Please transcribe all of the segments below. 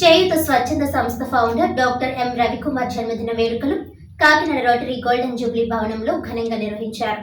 చేయుత స్వచ్ఛంద సంస్థ founder doctor M Ravikumar జన్మదిన వేడుకలు కాకినాడ రోటరీ గోల్డెన్ జూబ్లీ భవనంలో ఘనంగా నిర్వహించారు.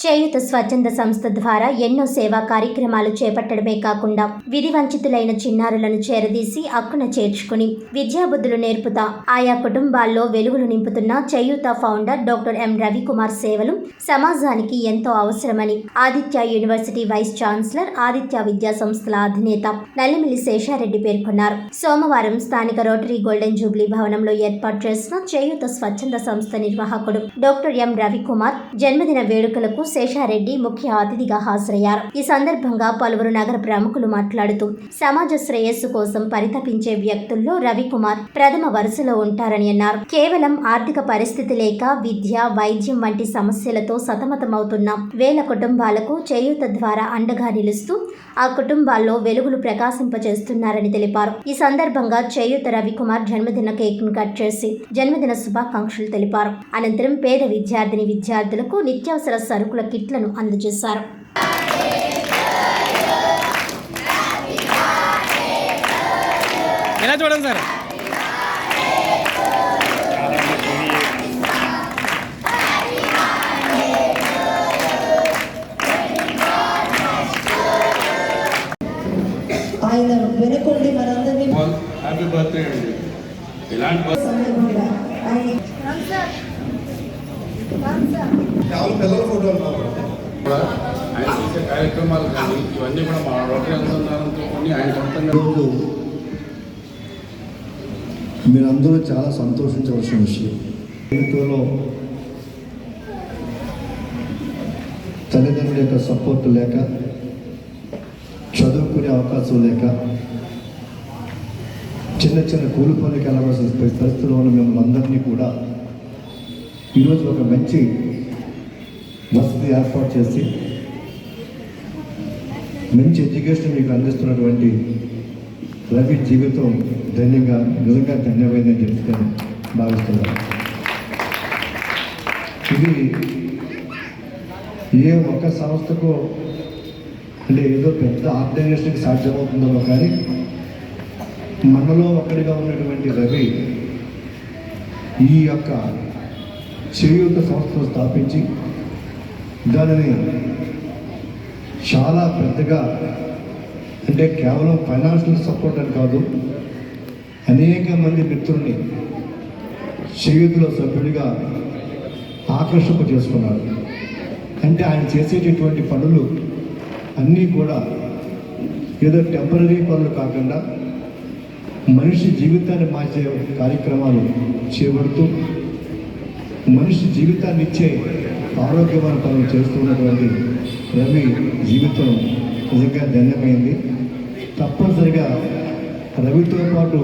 చేయుత స్వచ్ఛంద సంస్థ ద్వారా ఎన్నో సేవా కార్యక్రమాలు చేపట్టడమే కాకుండా విధి వంచితులైన చిన్నారులను చేరదీసి అక్కున చేర్చుకుని విద్యాబుద్ధులు నేర్పుతా ఆయా కుటుంబాల్లో వెలుగులు నింపుతున్న Cheyutha founder doctor M Ravikumar సేవలు సమాజానికి ఎంతో అవసరమని Aditya university vice chancellor Aditya విద్యా సంస్థల అధినేత నల్లిమిల్లి శేషారెడ్డి పేర్కొన్నారు. సోమవారం స్థానిక రోటరీ గోల్డెన్ జూబ్లీ భవనంలో ఏర్పాటు చేసిన చేయూత స్వచ్ఛంద సంస్థ నిర్వాహకుడు డాక్టర్ ఎం రవికుమార్ జన్మదిన వేడుకలకు శేషారెడ్డి ముఖ్య అతిథిగా హాజరయ్యారు. ఈ సందర్భంగా పలువురు నగర ప్రముఖులు మాట్లాడుతూ సమాజ శ్రేయస్సు కోసం పరితపించే వ్యక్తుల్లో రవికుమార్ ప్రథమ వరుసలో ఉంటారని అన్నారు. కేవలం ఆర్థిక పరిస్థితి లేక విద్య వైద్యం వంటి సమస్యలతో సతమతమవుతున్న వేల కుటుంబాలకు చేయూత ద్వారా అండగా నిలుస్తూ ఆ కుటుంబాల్లో వెలుగులు ప్రకాశింపజేస్తున్నారని తెలిపారు. ఈ సందర్భంగా చేయూత రవికుమార్ జన్మదిన కేక్ను కట్ చేసి జన్మదిన శుభాకాంక్షలు తెలిపారు. అనంతరం పేద విద్యార్థిని విద్యార్థులకు నిత్యావసర సరుకుల కిట్లను అందజేశారు. ఇలా చూడండి సార్? ఆయన వెనుకొండి మనందరినీ హ్యాపీ బర్త్డే అండి. ఇలాంటి కేవలం పిల్లల ఫోటోలు కావాలి. కూడా ఆయన చేసే కార్యక్రమాలు కానీ ఇవన్నీ కూడా మా రోటరీ అనుసంధానంతో కొన్ని ఆయన సొంతంగా ఈరోజు మీరందరూ చాలా సంతోషించవలసిన విషయం. జీవితంలో తల్లిదండ్రుల యొక్క సపోర్ట్ లేక చదువుకునే అవకాశం లేక చిన్న చిన్న కూలి పనులకు వెళ్ళవలసిన పరిస్థితుల్లో ఉన్న మిమ్మల్ని అందరినీ కూడా ఈరోజు ఒక మంచి వసతి ఏర్పాటు చేసి మంచి ఎడ్యుకేషన్ మీకు అందిస్తున్నటువంటి రవి జీవితం ధన్యంగా నిజంగా ధన్యమైందని చెప్పి భావిస్తున్నాను. ఇది ఏ ఒక్క సంస్థకు అంటే ఏదో పెద్ద ఆర్గనైజేషన్కి సాధ్యమవుతుందో కానీ మనలో ఒకటిగా ఉన్నటువంటి రవి ఈ యొక్క చేయూత సంస్థను స్థాపించి దానిని చాలా పెద్దగా అంటే కేవలం ఫైనాన్షియల్ సపోర్ట్ అని కాదు అనేక మంది మిత్రుల్ని చేయుతులో సభ్యుడిగా ఆకర్షింప చేసుకున్నారు. అంటే ఆయన చేసేటటువంటి పనులు అన్నీ కూడా ఏదో టెంపరీ పనులు కాకుండా మనిషి జీవితాన్ని మార్చే కార్యక్రమాలు చేపడుతూ మనిషి జీవితాన్ని ఇచ్చే ఆరోగ్యమైన పనులు చేస్తున్నటువంటి రవి జీవితం నిజంగా ధన్యమైంది. తప్పనిసరిగా రవితో పాటు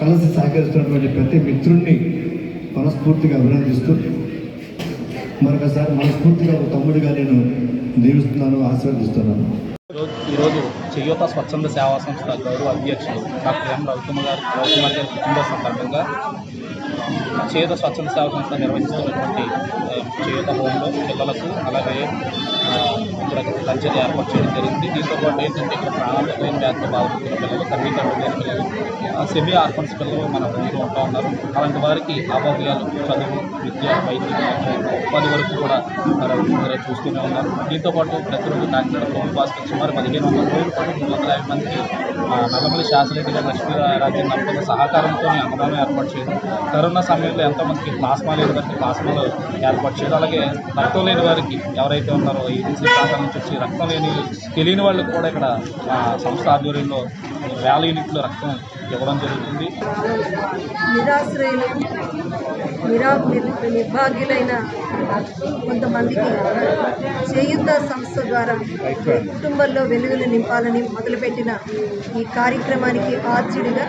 కలిసి సహకరిస్తున్నటువంటి ప్రతి మిత్రుణ్ణి మనస్ఫూర్తిగా అభినందిస్తూ మరొకసారి మనస్ఫూర్తిగా ఒక తమ్ముడిగా నేను దీవిస్తున్నాను ఆశీర్వదిస్తున్నాను. ఈరోజు చెయ్యోత స్వచ్ఛంద సేవా సంస్థ గౌరవ అధ్యక్షులు డాక్టర్ ఎం రవికుమార్ గారు రవికుమార్ గారి సందర్భంగా చేత స్వచ్ఛంద సేవ సంస్థ నిర్వహిస్తున్నటువంటి చేత హోంలో పిల్లలకు అలాగే ఇక్కడ లంచర్ ఏర్పాటు చేయడం జరిగింది. దీంతో పాటు ఏంటంటే ఇక్కడ ప్రాణాలు లేని వ్యాధితో బాధపడుతున్న పిల్లలు తల్లిదండ్రులు లేని పిల్లలు సెమీ ఆర్ఫన్స్ పిల్లలు మన ఊరిలో ఉంటూ ఉన్నారు. అలాంటి వారికి ఆరోగ్యాలు చదువు విద్య వైద్యం ఉపాధి వరకు కూడా రవికుమార్ చూస్తూనే ఉన్నారు. దీంతో పాటు ప్రతిరోజు కాకినాడ ప్రభుత్వ హాస్పిటల్ సుమారు పదిహేను వందల రోజుల పాటు మూడు వందల యాభై మందికి నల్లమల్లి శాస్త్రరెడ్డి గారు లక్ష్మీ రాజ్యం సహకారంతో అన్నదానం ఏర్పాటు చేయడం. కరోనా సమయంలో ఎంతోమందికి ప్లాస్మాలు ఏంటంటే ప్లాస్మాలు ఏర్పాటు చేయడం. అలాగే రక్తం లేని వారికి ఎవరైతే ఉన్నారో ఏజెన్సీ ప్రాంతాల నుంచి వచ్చి రక్తం లేని తెలియని వాళ్ళకి కూడా ఇక్కడ ఆ, సంస్థ ఆధ్వర్యంలో వేల యూనిట్లు రక్తం ఇవ్వడం జరుగుతుంది. నిరాశ్రయులు నిరా నిర్భాగ్యులైన కొంతమందికి చేయుత సంస్థ ద్వారా కుటుంబంలో వెలుగులు నింపాలని మొదలుపెట్టిన ఈ కార్యక్రమానికి ఆర్చుడిగా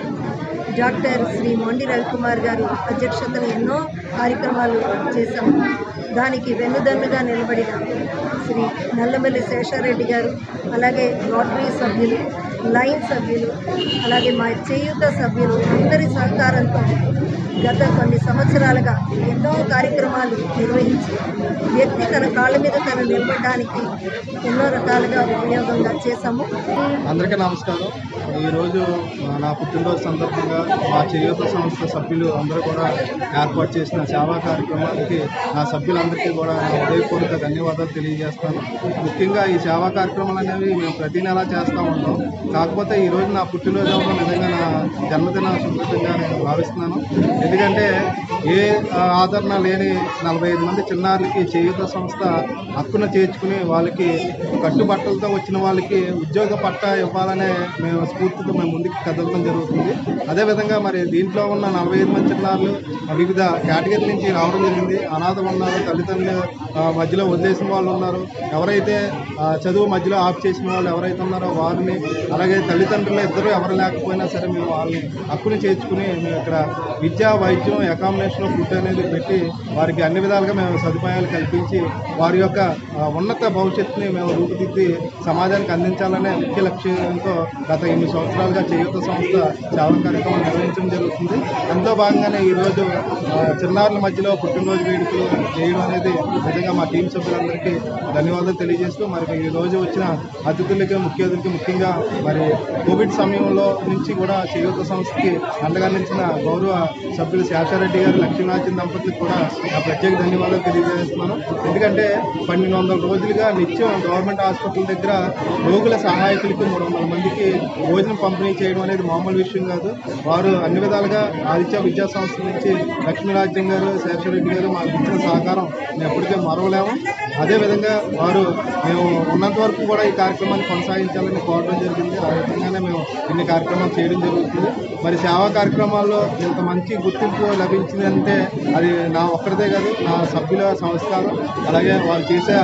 డాక్టర్ శ్రీ మొండి రవికుమార్ గారు అధ్యక్షతన ఎన్నో కార్యక్రమాలు చేశాము దానికి వెన్నుదన్నుగా నిలబడిన శ్రీ నల్లమల్లి శేషారెడ్డి గారు అలాగే రోటరీ సభ్యులు లైన్ సభ్యులు అలాగే మా చేయూత సభ్యులు అందరి సహకారంతో గత కొన్ని సంవత్సరాలుగా ఎన్నో కార్యక్రమాలు నిర్వహించి వ్యక్తి తన కాళ్ళ మీద తను నిలబడడానికి ఎన్నో రకాలుగా ఉపయోగంగా చేశాము. అందరికీ నమస్కారం. ఈరోజు నా పుట్టినరోజు సందర్భంగా మా చేయూత సంస్థ సభ్యులు అందరూ కూడా ఏర్పాటు చేసిన సేవా కార్యక్రమానికి నా సభ్యులందరికీ కూడా నా హృదయపూర్వక ధన్యవాదాలు తెలియజేస్తాను. ముఖ్యంగా ఈ సేవా కార్యక్రమాలు అనేవి మేము ప్రతి నెలా చేస్తూ ఉంటాం. కాకపోతే ఈరోజు నా పుట్టినరోజు అవ్వడం నిజంగా నా జన్మదిన సందర్భంగా నేను భావిస్తున్నాను. ఎందుకంటే ఏ ఆదరణ లేని నలభై ఐదు మంది చిన్నారులకి చేయూత సంస్థ హక్కును చేర్చుకుని వాళ్ళకి కట్టుబట్టలతో వచ్చిన వాళ్ళకి ఉద్యోగ పట్ట ఇవ్వాలనే మేము స్ఫూర్తితో మేము ముందుకు కదలడం జరుగుతుంది. అదేవిధంగా మరి దీంట్లో ఉన్న నలభై ఐదు మంది చిన్నారులు వివిధ కేటగిరీ నుంచి రావడం జరిగింది. అనాథ ఉన్నారు తల్లిదండ్రులు మధ్యలో వదిలేసిన వాళ్ళు ఉన్నారు. ఎవరైతే చదువు మధ్యలో ఆఫ్ చేసిన వాళ్ళు ఎవరైతే ఉన్నారో వారిని అలాగే తల్లిదండ్రులు ఇద్దరు ఎవరు లేకపోయినా సరే మేము వాళ్ళని హక్కుని చేర్చుకుని మేము ఇక్కడ విద్య వైద్యం అకామిడేషన్ ఫుడ్ అనేది పెట్టి వారికి అన్ని విధాలుగా మేము సదుపాయాలు కల్పించి వారి యొక్క ఉన్నత భవిష్యత్తుని మేము రూపుదిద్ది సమాజానికి అందించాలనే ముఖ్య లక్ష్యంతో గత ఎనిమిది సంవత్సరాలుగా చేయూత సంస్థ సేవా కార్యక్రమం నిర్వహించడం జరుగుతుంది. అందులో భాగంగానే ఈరోజు చిన్నారుల మధ్యలో పుట్టినరోజు వేడుకలు చేయడం అనేది నిజంగా మా టీం సభ్యులందరికీ ధన్యవాదాలు తెలియజేస్తూ మరి ఈ రోజు వచ్చిన అతిథులకి ముఖ్య అతిథులకి ముఖ్యంగా మరి కోవిడ్ సమయంలో నుంచి కూడా చేయూత సంస్థకి అండగా నిలిచిన గౌరవ సభ్యులు శేషారెడ్డి గారు లక్ష్మీనాథన్ దంపతులకు కూడా నా ప్రత్యేక ధన్యవాదాలు తెలియజేస్తున్నాను. ఎందుకంటే పన్నెండు వందల రోజులుగా నిత్యం గవర్నమెంట్ హాస్పిటల్ దగ్గర రోగుల సహాయకులకి మూడు వందల మందికి భోజనం పంపిణీ చేయడం అనేది మామూలు విషయం కాదు. వారు అన్ని విధాలుగా ఆదిత్య విద్యా సంస్థ నుంచి లక్ష్మీరాజ్యం గారు శేషారెడ్డి గారు మాకు ఇచ్చిన సహకారం మేము ఎప్పటికే మరవలేము. అదేవిధంగా వారు మేము ఉన్నంత వరకు కూడా ఈ కార్యక్రమాన్ని కొనసాగించాలని కోరడం జరిగింది. ఆ విధంగానే మేము ఇన్ని కార్యక్రమాలు చేయడం జరుగుతుంది. మరి సేవా కార్యక్రమాల్లో ఇంత మంచి గుర్తింపు లభించిందంటే అది నా ఒక్కరిదే కాదు నా సభ్యుల సంస్కారం అలాగే వాళ్ళు చేసే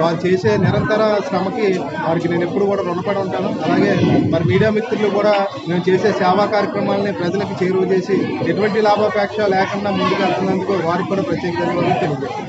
వాళ్ళు చేసే నిరంతర శ్రమకి వారికి నేను ఎప్పుడు కూడా రుణపడి ఉంటాను. అలాగే మరి మీడియా మిత్రులు కూడా మేము చేసే సేవా కార్యక్రమాలని ప్రజలకు చేరువ చేసి ఎటువంటి లాభాపేక్ష లేకుండా ముందుకు వెళ్తున్నందుకు వారికి కూడా ప్రత్యేక ధన్యవాదాలు తెలియజేస్తాను